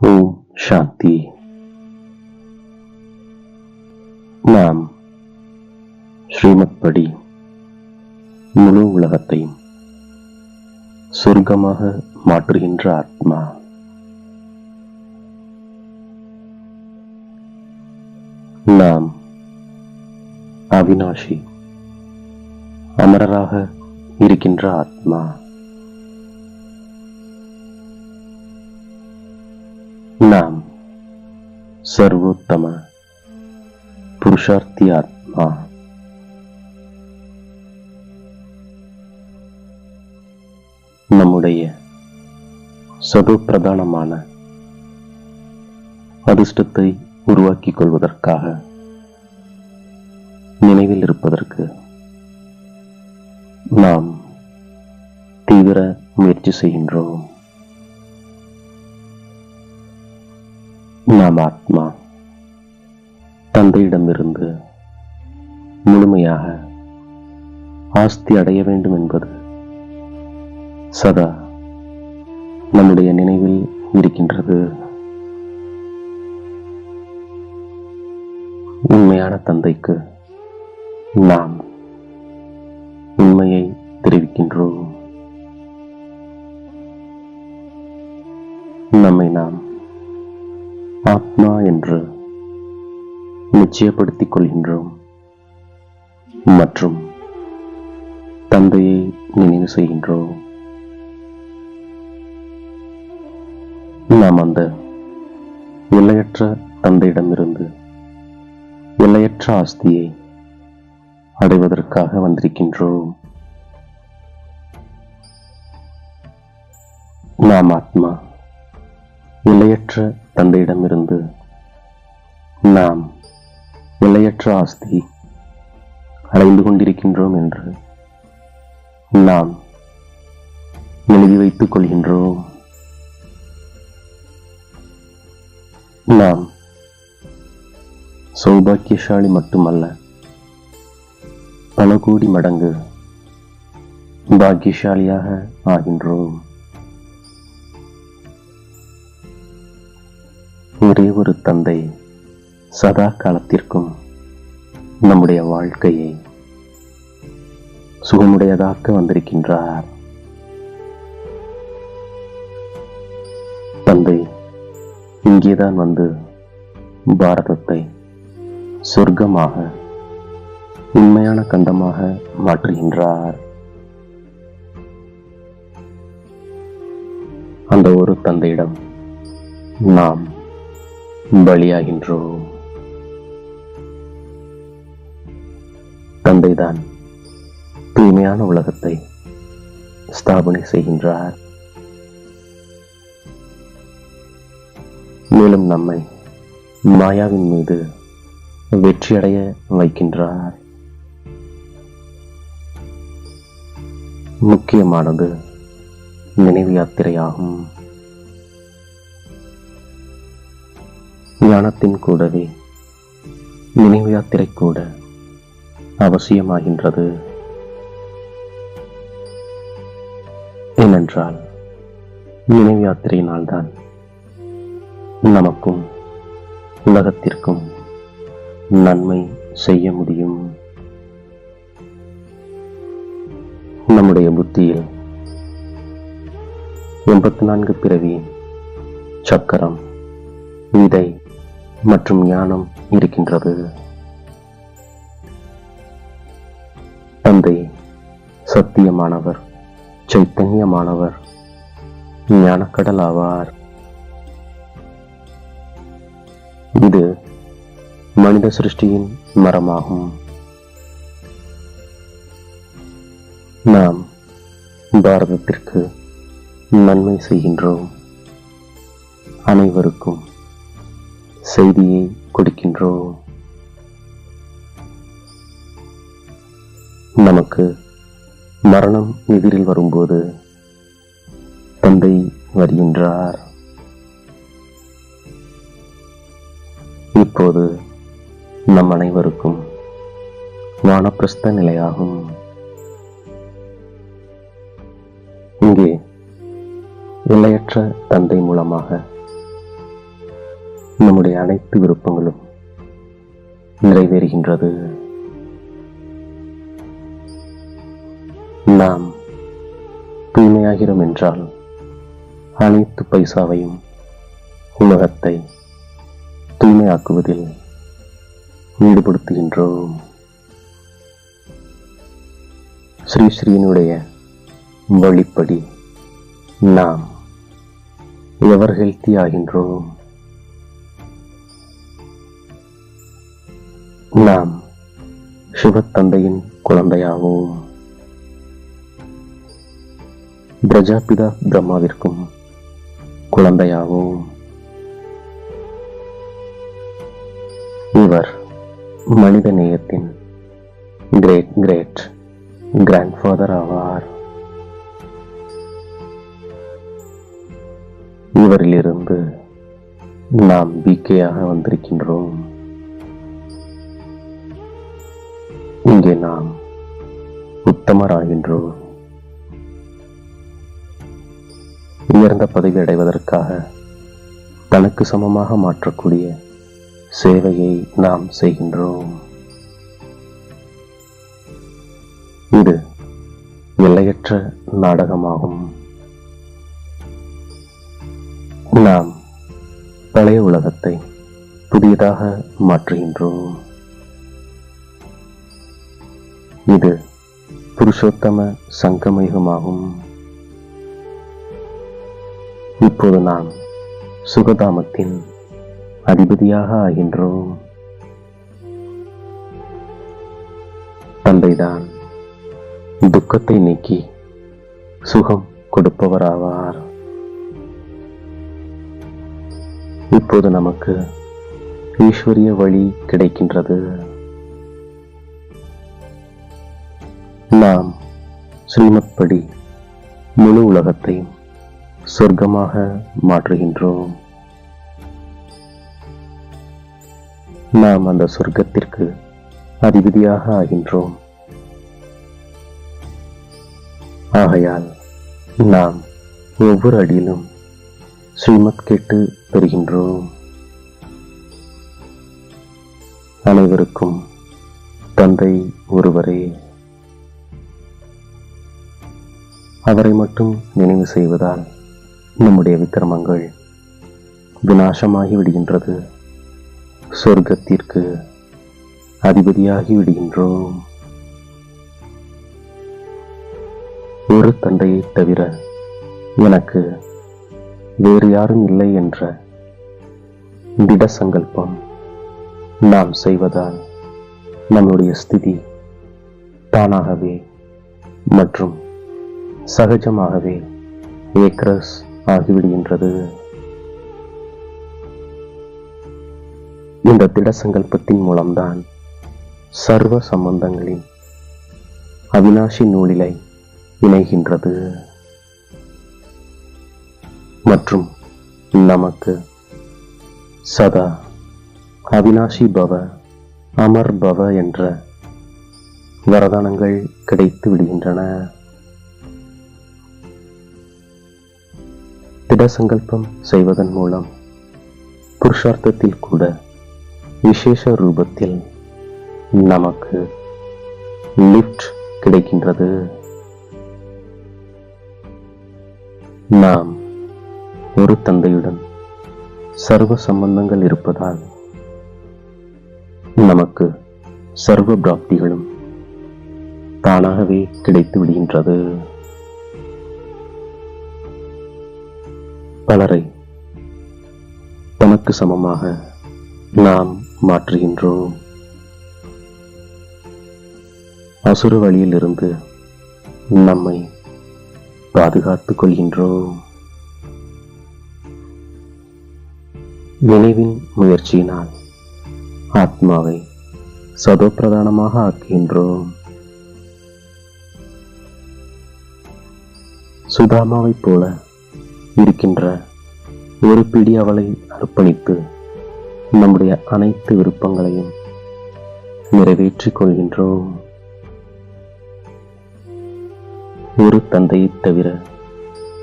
ஓம் சாந்தி நாம் ஸ்ரீமத் படி முழு உலகத்தையும் சொர்க்கமாக மாற்றுகின்ற ஆத்மா நாம் அவினாஷி அமரராக இருக்கின்ற ஆத்மா நாம் சர்வோத்தம புருஷார்த்தி ஆத்மா நம்முடைய சதுப்பிரதானமான அதிர்ஷ்டத்தை உருவாக்கிக் கொள்வதற்காக நினைவில் இருப்பதற்கு நாம் தீவிர முயற்சி செய்கின்றோம். நாம் ஆத்மா தந்தையிடமிருந்து முழுமையாக ஆஸ்தி அடைய வேண்டும் என்பது சதா நம்முடைய நினைவில் இருக்கின்றது. உண்மையான தந்தைக்கு நாம் உண்மையை தெரிவிக்கின்றோம். நம்மை நாம் என்று நிச்சயப்படுத்திக் கொள்கின்றோம் மற்றும் தந்தையை நினைவு செய்கின்றோம். நாம் அந்த எல்லையற்ற தந்தையிடமிருந்து எல்லையற்ற ஆஸ்தியை அடைவதற்காக வந்திருக்கின்றோம். நாம் ஆத்மா எல்லையற்ற தந்தையிடமிருந்து நாம் எல்லையற்ற ஆஸ்தி அடைந்து கொண்டிருக்கின்றோம் என்று நாம் எழுதி வைத்துக் கொள்கின்றோம். நாம் சௌபாக்கியசாலி மட்டுமல்ல பல கோடி மடங்கு பாக்கியசாலியாக ஆகின்றோம். ஒரே ஒரு தந்தை சதா காலத்திற்கும் நம்முடைய வாழ்க்கையை சுகமுடையதாக்க வந்திருக்கின்றார். தந்தை இங்கேதான் வந்து பாரதத்தை சொர்க்கமாக உண்மையான கண்டமாக மாற்றுகின்றார். அந்த ஒரு தந்தையிடம் நாம் பலியாகின்றோம். தான் தூய்மையான உலகத்தை ஸ்தாபனை செய்கின்றார். மேலும் நம்மை மாயாவின் மீது வெற்றியடைய வைக்கின்றார். முக்கியமானது நினைவு யாத்திரையாகும். ஞானத்தின் கூடவே நினைவு யாத்திரை கூட அவசியமாகின்றது. ஏனென்றால் நினைவு யாத்திரையினால்தான் நமக்கும் உலகத்திற்கும் நன்மை செய்ய முடியும். நம்முடைய புத்தியில் எண்பத்தி நான்கு பிறவி சக்கரம் விதை மற்றும் ஞானம் இருக்கின்றது. சத்தியமானவர் சைத்தன்யமானவர் ஞானக்கடல் ஆவார் இது மனித சிருஷ்டியின் மரமாகும். நாம் பாரதத்திற்கு நன்மை செய்கின்றோம். அனைவருக்கும் செய்தியை கொடுக்கின்றோம். நமக்கு எதிரில் வரும்போது தந்தை வருகின்றார். இப்போது நம் அனைவருக்கும் வானப்பிரஸ்த நிலையாகும். இங்கே எல்லையற்ற தந்தை மூலமாக நம்முடைய அனைத்து விருப்பங்களும் நிறைவேறுகின்றது. நாம் தூய்மையாகிறோம் என்றால் அனைத்து பைசாவையும் உலகத்தை தூய்மையாக்குவதில் ஈடுபடுத்துகின்றோம். ஸ்ரீ ஸ்ரீனுடைய வழிப்படி நாம் எவர் ஹெல்த்தி ஆகின்றோம் நாம் சுபத்தந்தையின் குழந்தையாவோம். பிரஜாபிதா பிரம்மாவிற்கும் குழந்தையாவோம் இவர் மனித நேயத்தின் கிரேட் கிரேட் கிராண்ட்ஃபாதர் ஆவார். இவரிலிருந்து நாம் பிகேயாக வந்திருக்கின்றோம். இங்கே நாம் உத்தமராகின்றோம். உயர்ந்த பதவி அடைவதற்காக தனக்கு சமமாக மாற்றக்கூடிய சேவையை நாம் செய்கின்றோம். இது எல்லையற்ற நாடகமாகும். நாம் பழைய உலகத்தை புதியதாக மாற்றுகின்றோம். இது புருஷோத்தம சங்கமயுகமாகும். இப்போது நாம் சுகதாமத்தின் அதிபதியாக ஆகின்றோம். தந்தைதான் துக்கத்தை நீக்கி சுகம் கொடுப்பவராவார். இப்போது நமக்கு ஈஸ்வரிய வழி கிடைக்கின்றது. நாம் ஸ்ரீமத் படி முழு உலகத்தை சொர்க்கமாக மாற்றுகின்றோம். நாம் அந்த சொர்க்கத்திற்கு அதிபதியாக ஆகின்றோம். ஆகையால் நாம் ஒவ்வொரு அடியிலும் ஸ்ரீமத் கேட்டு பெறுகின்றோம். அனைவருக்கும் தந்தை ஒருவரே. அவரை மட்டும் நினைவு செய்வதால் நம்முடைய விக்கிரமங்கள் விநாசமாகி விடுகின்றது சொர்க்கத்திற்கு அதிபதியாகி விடுகின்றோம் ஒரு தந்தையை தவிர எனக்கு வேறு யாரும் இல்லை என்ற திட சங்கல்பம் நாம் செய்வதால் நம்முடைய ஸ்திதி தானாகவே மற்றும் சகஜமாகவே ஏக்ரஸ் ஆகிவிடுகின்றது. இந்த திட சங்கல்பத்தின் மூலம்தான் சர்வ சம்பந்தங்களின் அவினாசி நூலிலை இணைகின்றது. மற்றும் நமக்கு சதா அவினாசி பவ அமர் பவ என்ற வரதானங்கள் கிடைத்து விடுகின்றன. திட சங்கல்பம் செய்வதன் மூலம் புருஷார்த்தத்தில் கூட விசேஷ ரூபத்தில் நமக்கு லிஃப்ட் கிடைக்கின்றது. நாம் ஒரு தந்தையுடன் சர்வ சம்பந்தங்கள் இருப்பதால் நமக்கு சர்வ பிராப்திகளும் தானாகவே கிடைத்து விடுகின்றது. பலரை தனக்கு சமமாக நாம் மாற்றுகின்றோம். அசுர வழியிலிருந்து நம்மை பாதுகாத்துக் கொள்கின்றோம். நினைவின் முயற்சியினால் ஆத்மாவை சதோப்பிரதானமாக ஆக்குகின்றோம். சுதாமாவைப் போல இருக்கின்ற ஒரு பிடி அவளை அர்ப்பணித்து நம்முடைய அனைத்து விருப்பங்களையும் நிறைவேற்றிக் கொள்கின்றோம். ஒரு தந்தையை தவிர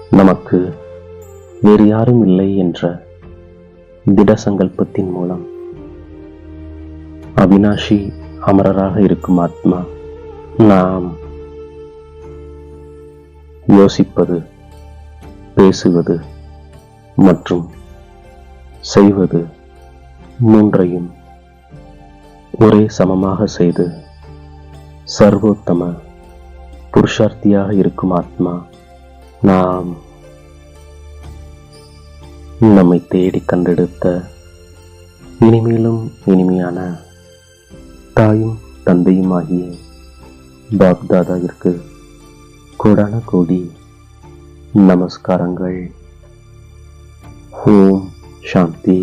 நமக்கு வேறு யாரும் இல்லை என்ற திட சங்கல்பத்தின் மூலம் அவினாஷி அமரராக இருக்கும் ஆத்மா நாம் யோசிப்பது பேசுவது மற்றும் செய்வது மூன்றையும் ஒரே சமமாக செய்து சர்வோத்தம புருஷார்த்தியாக இருக்கும் ஆத்மா நாம் நம்மை தேடி கண்டெடுத்த இனிமேலும் இனிமையான தாயும் தந்தையும் ஆகிய பாப்தாதாவிற்கு கோடான கோடி நமஸ்காரங்கள் ஓம் சாந்தி